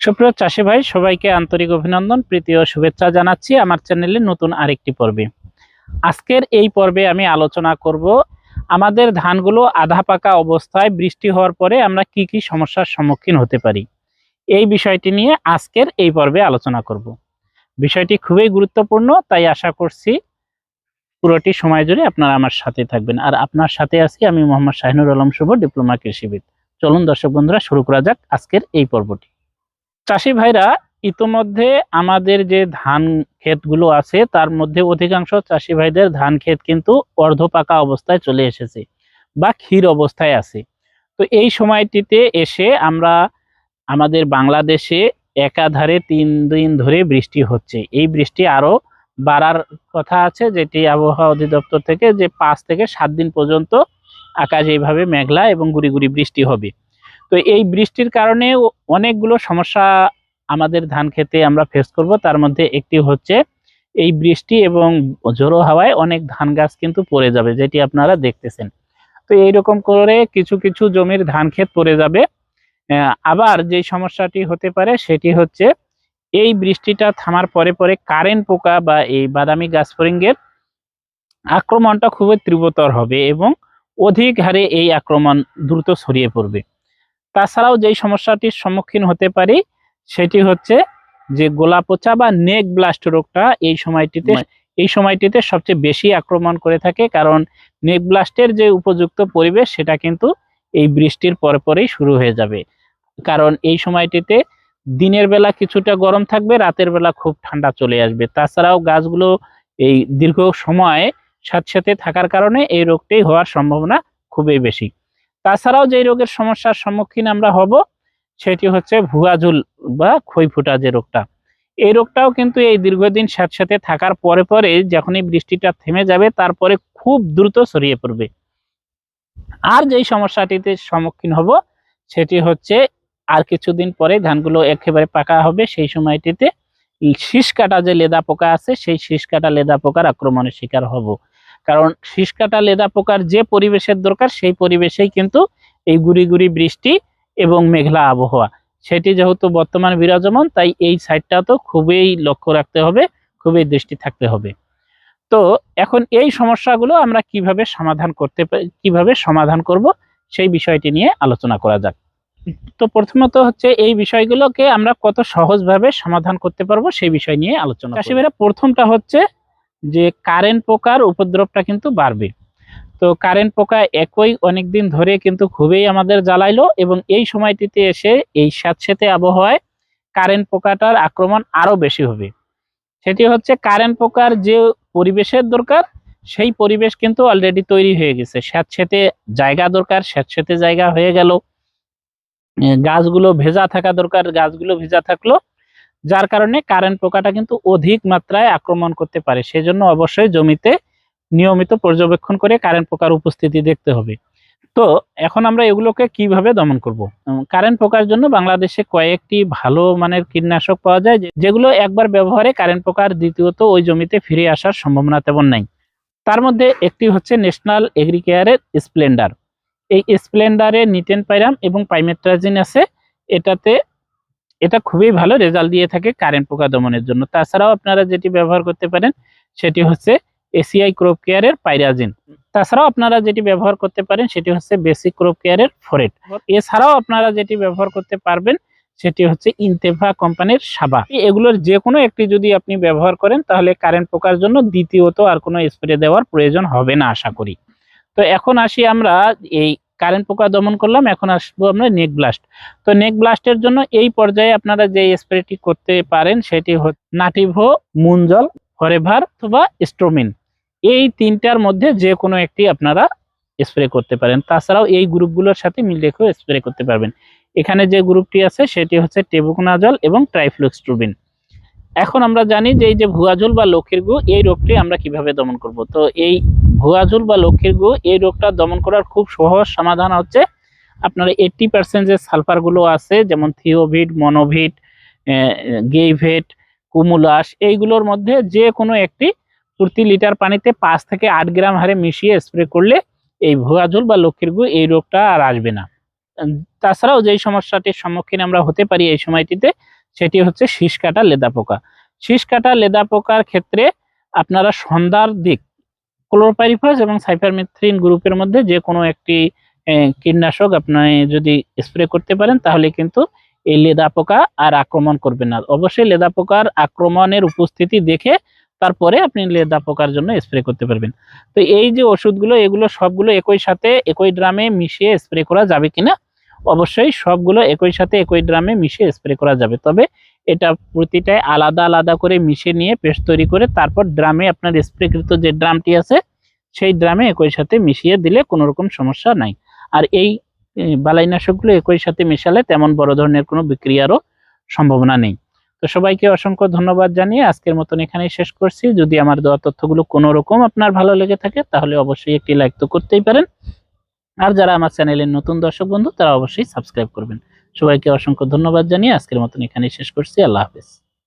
সুপ্রিয় চাষি ভাই, সবাইকে আন্তরিক অভিনন্দন, প্রীতি ও শুভেচ্ছা জানাচ্ছি আমার চ্যানেলে নতুন আরেকটি পর্বে। আজকের এই পর্বে আমি আলোচনা করব আমাদের ধানগুলো আধা পাকা অবস্থায় বৃষ্টি হওয়ার পরে আমরা কি কি সমস্যার সম্মুখীন হতে পারি। এই বিষয়টি নিয়ে আজকের এই পর্বে আলোচনা করব। বিষয়টি খুবই গুরুত্বপূর্ণ, তাই আশা করছি পুরোটি সময় জুড়ে আপনারা আমার সাথে থাকবেন। আর আপনার সাথে আছি আমি মোহাম্মদ শাহিনুর আলম শুভ, ডিপ্লোমা কৃষিবিদ। চলুন দর্শক বন্ধুরা, শুরু করা যাক আজকের এই পর্বটি। চাষি ভাইরা ইতোমধ্যে আমাদের যে ধান ক্ষেতগুলো আছে, তার মধ্যে অধিকাংশ চাষি ভাইদের ধান ক্ষেত কিন্তু অর্ধ পাকা অবস্থায় চলে এসেছে বা ক্ষীর অবস্থায় আছে। তো এই সময়টিতে এসে আমরা আমাদের বাংলাদেশে একাধারে তিন দিন ধরে বৃষ্টি হচ্ছে। এই বৃষ্টি আরও বাড়ার কথা আছে, যেটি আবহাওয়া অধিদপ্তর থেকে যে পাঁচ থেকে সাত দিন পর্যন্ত আকাশ এইভাবে মেঘলা এবং গুড়ি গুড়ি বৃষ্টি হবে। তো এই বৃষ্টির কারণে অনেকগুলো সমস্যা আমাদের ধান খেতে আমরা ফেস করব। তার মধ্যে একটি হচ্ছে এই বৃষ্টি এবং ঝোড়ো হাওয়ায় অনেক ধান গাছ কিন্তু পড়ে যাবে, যেটি আপনারা দেখতেছেন। তো এইরকম করে কিছু কিছু জমির ধান ক্ষেত পড়ে যাবে। আবার যে সমস্যাটি হতে পারে সেটি হচ্ছে এই বৃষ্টিটা থামার পরে পরে কারেন্ট পোকা বা এই বাদামি গাছ ফরিঙ্গের আক্রমণটা খুবই তীব্রতর হবে এবং অধিক হারে এই আক্রমণ দ্রুত ছড়িয়ে পড়বে। তাছাড়াও যেই সমস্যাটির সম্মুখীন হতে পারি সেটি হচ্ছে যে গোলা পচা বা নেক ব্লাস্ট রোগটা এই সময়টিতে এই সময়টিতে সবচেয়ে বেশি আক্রমণ করে থাকে কারণ নেক ব্লাস্টের যে উপযুক্ত পরিবেশ সেটা কিন্তু এই বৃষ্টির পরে পরেই শুরু হয়ে যাবে। কারণ এই সময়টিতে দিনের বেলা কিছুটা গরম থাকবে রাতের বেলা খুব ঠান্ডা চলে আসবে। তাছাড়াও গাছগুলো এই দীর্ঘ সময় সাথে সাথে থাকার কারণে এই রোগটি হওয়ার সম্ভাবনা খুবই বেশি। তাছাড়াও যে রোগের সমস্যার সম্মুখীন আমরা হব, সেটি হচ্ছে ভুয়াঝুল বা ক্ষয়ফুটা যে রোগটা। এই রোগটাও কিন্তু এই দীর্ঘদিন স্যাঁতস্যাঁতে থাকার পরে পরে যখনই বৃষ্টিটা থেমে যাবে, তারপরে খুব দ্রুত ছড়িয়ে পড়বে। আর যেই সমস্যাটিতে সম্মুখীন হব, সেটি হচ্ছে আর কিছুদিন পরে ধানগুলো একেবারে পাকা হবে, সেই সময়টিতে শীষ কাটা যে লেদা পোকা আছে, সেই শীষ কাটা লেদা পোকার আক্রমণের শিকার হব। কারণ শীষ কাটা লেদা পোকার যে পরিবেশের দরকার, সেই পরিবেশেই কিন্তু এই গুড়ি গুড়ি বৃষ্টি এবং মেঘলা আবহাওয়া। সেটি যেহেতু বর্তমান বিরাজমান, তাই এই সাইডটা তো খুবই লক্ষ্য রাখতে হবে, খুবই দৃষ্টি থাকতে হবে। তো এখন এই সমস্যাগুলো আমরা কীভাবে সমাধান করতে কীভাবে সমাধান করব, সেই বিষয়টি নিয়ে আলোচনা করা যাক। তো প্রথমত হচ্ছে এই বিষয়গুলোকে আমরা কত সহজভাবে সমাধান করতে পারব, সেই বিষয় নিয়ে আলোচনা। চাষিভাইরা, প্রথমটা হচ্ছে যে কারেন্ট পোকার উপদ্রবটা কিন্তু বাড়বে। তো কারেন্ট পোকা একই অনেকদিন ধরে কিন্তু খুবই আমাদের জ্বালাইলো এবং এই সময়টিতে এসে এই স্যাঁতস্যাঁতে আবহাওয়ায় কারেন্ট পোকাটার আক্রমণ আরও বেশি হবে। সেটি হচ্ছে কারেন্ট পোকার যে পরিবেশের দরকার, সেই পরিবেশ কিন্তু অলরেডি তৈরি হয়ে গেছে। স্যাঁতস্যাঁতে জায়গা দরকার স্যাঁতস্যাঁতে জায়গা হয়ে গেল। গাছগুলো ভেজা থাকা দরকার, গাছগুলো ভেজা থাকল। যার কারণে কারেন্ট পোকাটা কিন্তু অধিক মাত্রায় আক্রমণ করতে পারে। সেজন্য অবশ্যই জমিতে নিয়মিত পর্যবেক্ষণ করে কারেন্ট পোকার উপস্থিতি দেখতে হবে। তো এখন আমরা এগুলোকে কীভাবে দমন করব? কারেন্ট পোকার জন্য বাংলাদেশে কয়েকটি ভালো মানের কীটনাশক পাওয়া যায় যেগুলো একবার ব্যবহারে কারেন্ট পোকার দ্বিতীয়ত ওই জমিতে ফিরে আসার সম্ভাবনা তেমন নাই। তার মধ্যে একটি হচ্ছে ন্যাশনাল এগ্রিকেয়ারের স্প্লেন্ডার এই স্প্লেন্ডারে নিটেন পাইরাম এবং পাইমেট্রাজিন আছে। এটাতে এটা খুবই ভালো রেজাল্ট দিয়ে থাকে কারেন্ট পোকা দমনের জন্য। তাছাড়াও আপনারা যেটি ব্যবহার করতে পারেন, সেটি হচ্ছে এসিআই ক্রপ কেয়ারের পাইরাজিন তাছাড়াও আপনারা যেটি ব্যবহার করতে পারেন, সেটি হচ্ছে বেসিক ক্রপ কেয়ারের ফোরেট এছাড়াও আপনারা যেটি ব্যবহার করতে পারবেন, সেটি হচ্ছে ইনতেভা কোম্পানির সাবা এগুলোর যে কোনো একটি যদি আপনি ব্যবহার করেন, তাহলে কারেন্ট পোকার জন্য দ্বিতীয়ত আর কোনো স্প্রে দেওয়ার প্রয়োজন হবে না, আশা করি। তো এখন আসি আমরা এই কারেন্ট পোকা দমন করলাম, এখন আসব আমরা নেক ব্লাস্ট তো নেক ব্লাস্টের জন্য এই পর্যায়ে আপনারা যে স্প্রেটি করতে পারেন, সেটি নাটিভো মুনজল ফরেভার অথবা স্ট্রোমিন এই তিনটার মধ্যে যে কোনো একটি আপনারা স্প্রে করতে পারেন। তাছাড়াও এই গ্রুপগুলোর সাথে মিল রেখেও স্প্রে করতে পারবেন। এখানে যে গ্রুপটি আছে, সেটি হচ্ছে টেবুকনাজল এবং ট্রাইফ্লুক্সট্রুবিন এখন আমরা জানি যে এই যে ভুয়াজল বা লক্ষ্মীর গু, এই রোগটি আমরা কীভাবে দমন করব? তো এই ভুয়াজল বা লক্ষ্মীর গু, এই রোগটা দমন করার খুব সহজ সমাধান হচ্ছে। আপনারা এইটটি পার্সেন্ট যে সালফারগুলো আছে, যেমন থিওভিট, মনোভিট গেইভেট, কুমুলাস, এইগুলোর মধ্যে যে কোনো একটি প্রতি লিটার পানিতে পাঁচ থেকে আট গ্রাম হারে মিশিয়ে স্প্রে করলে এই ভুয়াজল বা লক্ষ্মীর গু এই রোগটা আর আসবে না। তাছাড়াও যেই সমস্যাটির সম্মুখীন আমরা হতে পারি এই সময়টিতে, সেটি হচ্ছে শীষ কাটা লেদা পোকা। শীষ কাটা লেদা পোকার ক্ষেত্রে আপনারা সন্ধ্যার দিক ক্লোরোপাইরিফাস এবং সাইফারমেথ্রিন গ্রুপের মধ্যে যে কোনো একটি কীটনাশক আপনি যদি স্প্রে করতে পারেন, তাহলে কিন্তু এই লেদা পোকা আর আক্রমণ করবে না। অবশ্যই লেদা পোকার আক্রমণের উপস্থিতি দেখে তারপরে আপনি লেদা পোকার জন্য স্প্রে করতে পারবেন। তো এই যে ওষুধগুলো, এগুলো সবগুলো একই সাথে একই ড্রামে মিশিয়ে স্প্রে করা যাবে কিনা? অবশ্যই সবগুলো একই সাথে একই ড্রামে মিশিয়ে স্প্রে করা যাবে। তবে এটা প্রতিটাই আলাদা আলাদা করে মিশিয়ে নিয়ে পেস্ট তৈরি করে তারপর ড্রামে আপনার স্প্রেকৃত যে ড্রামটি আছে, সেই ড্রামে একই সাথে মিশিয়ে দিলে কোনো রকম সমস্যা নাই। আর এই বালাইনাশকগুলো একই সাথে মেশালে তেমন বড় ধরনের কোনো বিক্রিয়ারও সম্ভাবনা নেই। তো সবাইকে অসংখ্য ধন্যবাদ জানিয়ে আজকের মতন এখানেই শেষ করছি। যদি আমার দেওয়া তথ্যগুলো কোনো রকম আপনার ভালো লেগে থাকে, তাহলে অবশ্যই একটি লাইক তো করতেই পারেন। আর যারা আমার চ্যানেলের নতুন দর্শক বন্ধু, তারা অবশ্যই সাবস্ক্রাইব করবেন। সবাইকে অসংখ্য ধন্যবাদ জানিয়ে আজকের মতন এখানেই শেষ করছি। আল্লাহ হাফেজ।